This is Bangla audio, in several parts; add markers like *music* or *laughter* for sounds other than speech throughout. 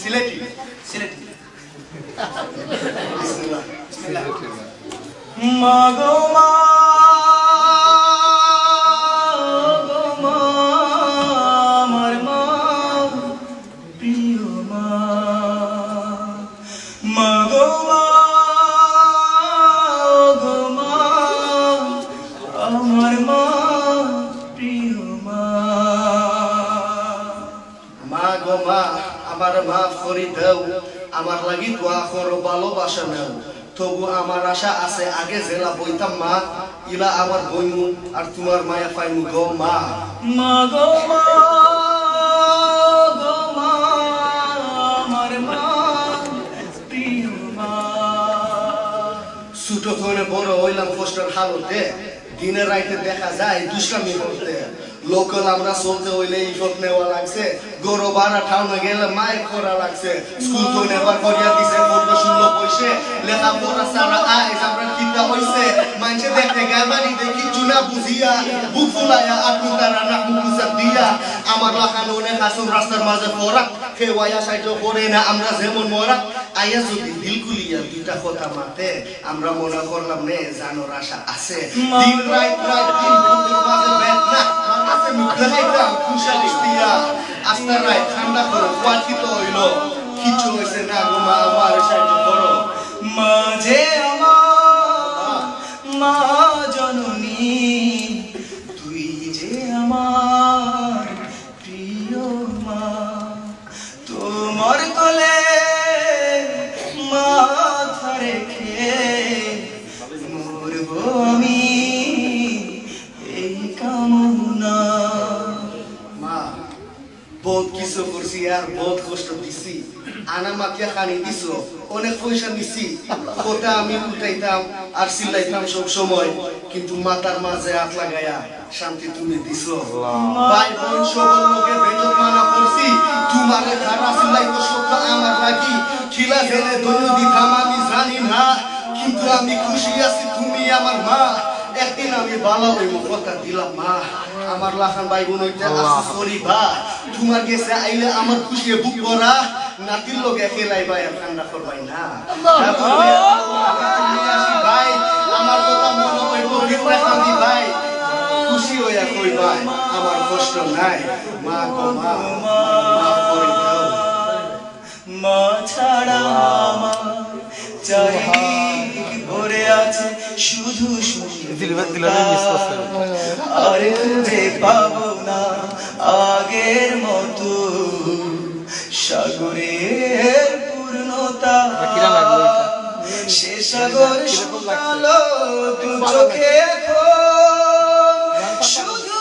সিলেটি সিলেটি। *laughs* মা আমার লাগি দোয়া করো ভালোবাসা নেও তবু আমার আশা আছে আগে জেলা বইতাম মা। ইলা আমার বইমু আর তোমার মায়া পাইমু গো মা। মা গো মা। ছোট করে বড় হইলাম কষ্টের হালতে দিনে রাইতে দেখা যায় দুষ্টামি করতে লোকাল আমরা চলতে হইলে ইফত নেওয়া লাগছে। গরু ভাড়া ঠাউনে গেলে মায়ের করা লাগছে। স্কুল তো নেবার করিয়া দিছে, পনেরো ষোলো পয়সে। লেখা পড়া সারা আইস আমরা কিতা হইছে? মানুষে দেখতে গাবানি দেখি চুনা বুঝিয়া, বুক ফুলাইয়া আপনি তারা না মুকুসা দিয়া। আমার লাখানো অনেক আসুন রাস্তার মাঝে পড়া। খেওয়াইয়া সাহায্য করে না, আমরা যেমন মরা। আইয়া যদি দিল খুলিয়া দুইটা কথা মাতে, আমরা মনে করলাম, নে, জানোর আশা আছে। দিন রাত রাত দিন মাঝে বেদনা। আছে মুখে খাইতাম খুশালি দিয়া আস্তা রাত ঠান্ডা করো কোয়াঠিত হইল? কিছু হয়েছে না গো মা, আমার সাহায্য করো বহুত কিছু করছি আর বহুত কষ্ট দিছি। আনা মাতিয়া খানি দিছো অনেক পয়সা নিছি কোটা আমি উঠাইতাম আর চিল্লাইতাম সব সময় কিন্তু মাতার মাঝে হাত লাগায়া শান্তি তুমি দিছো। ভাই বোন সকল লোকে বেজত মানা করছি তোমারে খারাপ চিল্লাইতো সত্য আমার লাগি খিলা জেনে দৈন্য দিতাম জানি না কিন্তু আমি খুশি আছি তুমি আমার মা। একদিন আমি ভালো হইব কথা দিলাম মা। আমার লাখান ভাই বোন হইতে সরি ভা তোমার গেছে আইলে আমার খুশি বুক করা নাতির লগে খেলাই ভাই আর ঠান্ডা করবাই না। ভাই আমার কথা মনে হইব বিপরে কান্দি ভাই। খুশি হইয়া কই ভাই আমার কষ্ট নাই। মা গো মা মা ছাড়া আমার চারিদিক ভরে আছে শুধু শুধু দিলবে- দিলবে miss করছে। আর খুঁজে পাবো না আগের মতো সাগরের পূর্ণতা? সে সাগর শুকালো দু চোখে শুধু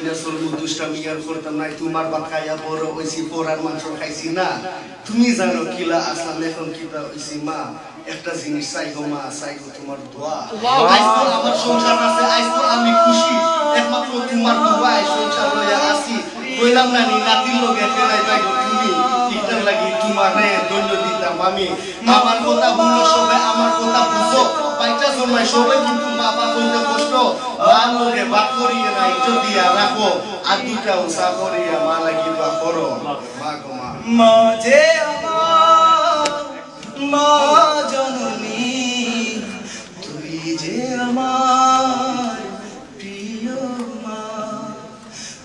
মিলে চলবো দুষ্টামি আর করতাম নাই তোমার খাইয়া বড় হইছি পড়ার মাংস খাইছি না। তুমি জানো কিলা আসলাম এখন কিলা হইছি মা একটা জিনিস চাইগো মা চাইগো তোমার দোয়া। তো আমার সংসার আছে তো আমি খুশি। একমাত্র তোমার দোয়ায় সংসার লইয়া আসি কইলাম না নি নাতির লগে ফেলাই পাইগো তুমি। ইটার লাগি তোমারে দৈন্য দিতাম আমি। আমার কথা বুঝো সবে আমার কথা বুঝো। পাইটা জন্মায় সবাই কিন্তু মা বাবা মা লগে বাদ করিয়ে না রাখো আর দুটা উষা করিয়া মা লাগি দোয়া করো মা গো মা। মা যে মা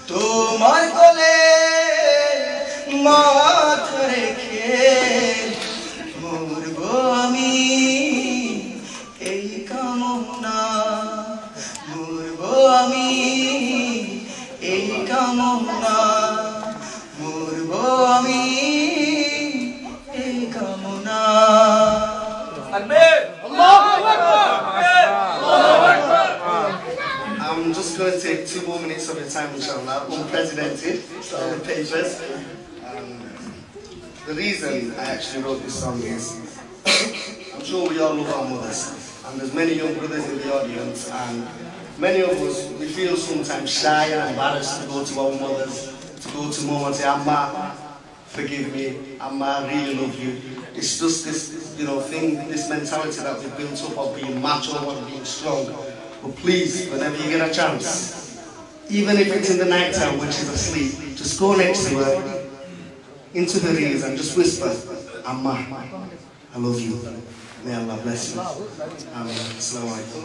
তোমার কোলে মাথা I'm just going to take two more minutes of your time, inshallah, unprecedented, so the papers. And the reason I actually wrote this song is, I'm sure we all love our mothers, and there's many young brothers in the audience, and Many of us, we feel sometimes shy and embarrassed to go to our mothers, to go to mom and say, Amma, forgive me, Amma, I really love you. It's just this, you know, thing, this mentality that we've built up of being macho and being strong. But please, whenever you get a chance, even if it's in the night time when she's asleep, just go next to her, into her ears and just whisper, Amma, I love you. May Allah bless you. Amen. Assalamu alaikum.